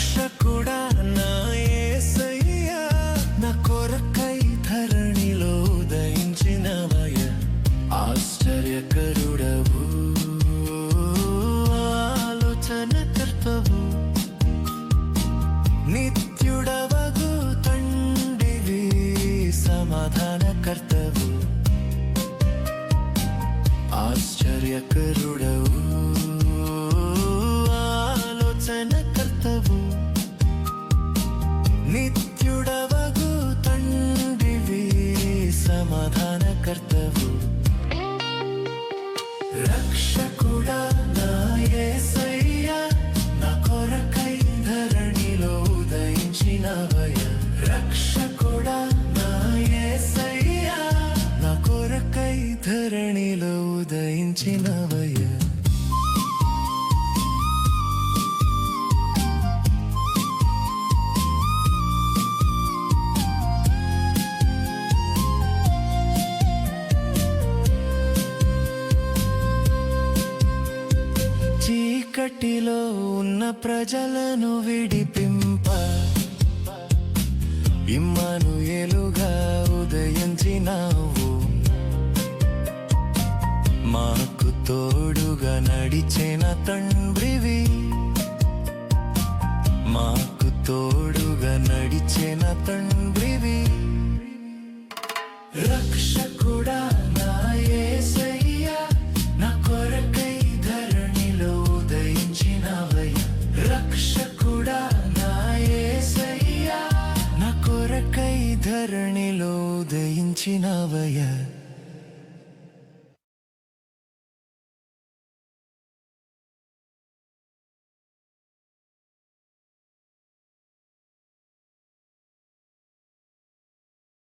రక్షకుడా నా ఏసయ్యా నా ఆశ్చర్యకరుడవు. ఆలోచన కర్తవు నిత్యుడవగు ఆశ్చర్యకరుడవు. రక్షకుడా నా యేసయ్యా నా కొరకై ధరణిలో ఉదయించినవయ రక్షకుడా నా యేసయ్యా నా కొరకై ధరణిలో ఉదయించినవయ చీకటిలో ఉన్న ప్రజలను విడిపింప. ఇమ్మను ఎలుగా ఉదయించినావు మాకు తోడుగా నడిచిన తండ్రివి. మాకు తోడుగా నడిచిన తండ్రి. ఉదయించినవయ